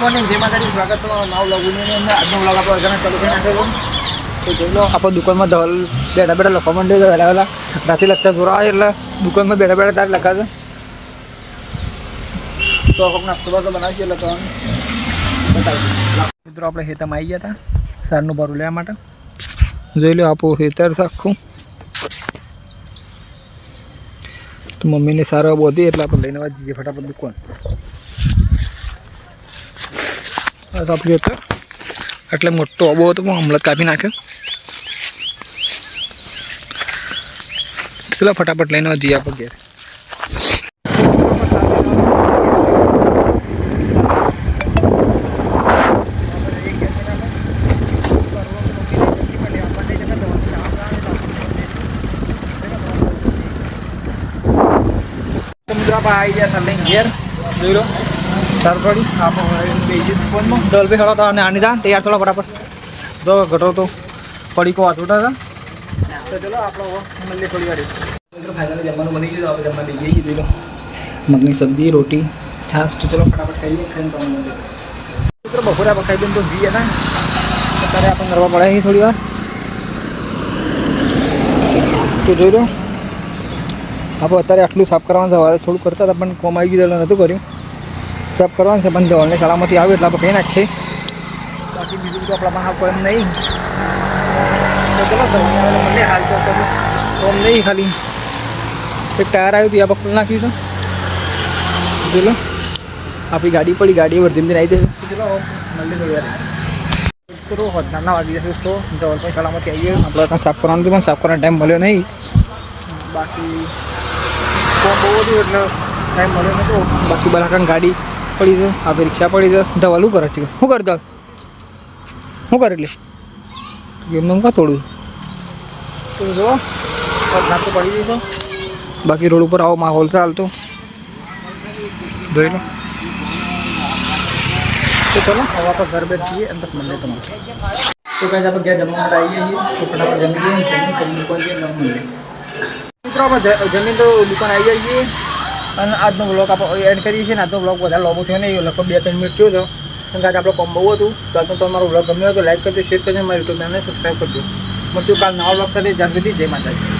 Good નવ લગુની અંદર. આજનો વ્લોગ આપણો નાખ્યો તો જોઈ લો, આપણે દુકાનમાં ધોલ બેઠા બેઠા લખવા માંડ્યું છે વહેલા વહેલા રાતે લખતા જોરા એટલે દુકાનમાં બેઠા બેઠા તારે લખાશે. તો આપણે નાસ્તો બાસ્તો બનાવીએ, એટલે તો મિત્રો, આપણે ખેતરમાં આવી ગયા હતા. સારનું ભરું લેવા માટે. જોઈ લો આપણું ખેતર છે આખું તો મમ્મીને સારો બોધી એટલે આપણે લઈને આવવા જઈએ ફટાફટ દુકાન. આ તો આપણું ખેતર એટલે મોટો અબો હતો પણ હમણાં જ કાપી નાખ્યો ચલો ફટાફટ લઈને આવવા જઈએ આપણે ઘેર તો મિત્રો આપણે આવી ગયા સર લઈને ઘેર જોઈ લો સર પડી આપણે બેસી ફોનમાં ડલ બી હળો અને આની દાન તૈયાર થોડા ફટાફટ જો ઘટો તો પડી કો વાંચો હતા તો ચલો આપણે મળીએ થોડી વાર મિત્રો ફાઇનલ જમવાનું બની ગયું આપણે જમવા લઈ જઈએ જોઈ લો મગની સબ્જી રોટી છાશ તો ચલો ફટાફટ ખાઈએ ખાઈને તમને મિત્રો બપોરે આપણે ખાઈ દઈએ તો જઈએ ને અત્યારે આપણે કરવા પડે છે થોડી વાર તો જોઈ લો આપણે અત્યારે આટલું સાફ કરવાનું છે સવારે થોડું કરતા હતા પણ કોમ આવી ગયું એટલે નહોતું કર્યું સાફ કરવાનું છે પણ ઓનલાઈન શાળામાંથી આવે એટલે આપણે કહી નાખીએ. બાકી બીજું બધું આપણા કોઈ એમ નહીં. તો ચલો મને હાલ તો કોમ નહીં ખાલી. એક ટાયર આવ્યું હતું આ બકલ નાખ્યું છે ચલો. આપણી ગાડી પડી ગાડી વર્ધીને આવી જશે. ચલો મળી વાર. મિત્રો નાના વાગી જશે તો જવલ પણ શાળામાંથી આવીએ. આપણે ત્યાં સાફ કરવાનું હતું પણ સાફ કરવાનો ટાઈમ મળ્યો નહીં. બાકી બહુ બધું એટલે ટાઈમ મળ્યો નહોતો. બાકી બલાકાન ગાડી પડી છે આપણે રિક્ષા પડી છે ધવલ કરે છે? શું કરે ધવલ? શું કરે એટલે? એમને કાં થોડું તો જો. વરસાદ તો પડી ગઈ બાકી રોડ ઉપર આવો માહોલ ચાલતો જોઈ લો. તો ચલો હવે આપણે ઘર બેઠ જઈએ અંદર મળીએ તમારે. તો કાંઈ આપણે ગયા જમવા માટે આવીએ છીએ. તો ફટાફટ જમી લઈએ જમી કરી જઈએ મિત્રો આપણે જમીન તો દુકાન આવી જાય છીએ અને આજનો બ્લોગ આપણે એડ કરીએ છીએ ને, આજનો બ્લોગ વધારે લાંબો થયો નહીં, લગભગ બે ત્રણ મિનિટ થયો હતો કારણ કે આજે આપણો કોમ બહુ હતું. તો આજનો તમારો બ્લોગ ગમ્યો હતો લાઈક કરજો શેર કરજો મારી યુટ્યુબ ચેનલને સબસ્ક્રાઈબ કરજો. મળશું કાલ નવા બ્લોગ સાથે. જ્યાં સુધી, જય માતાજી.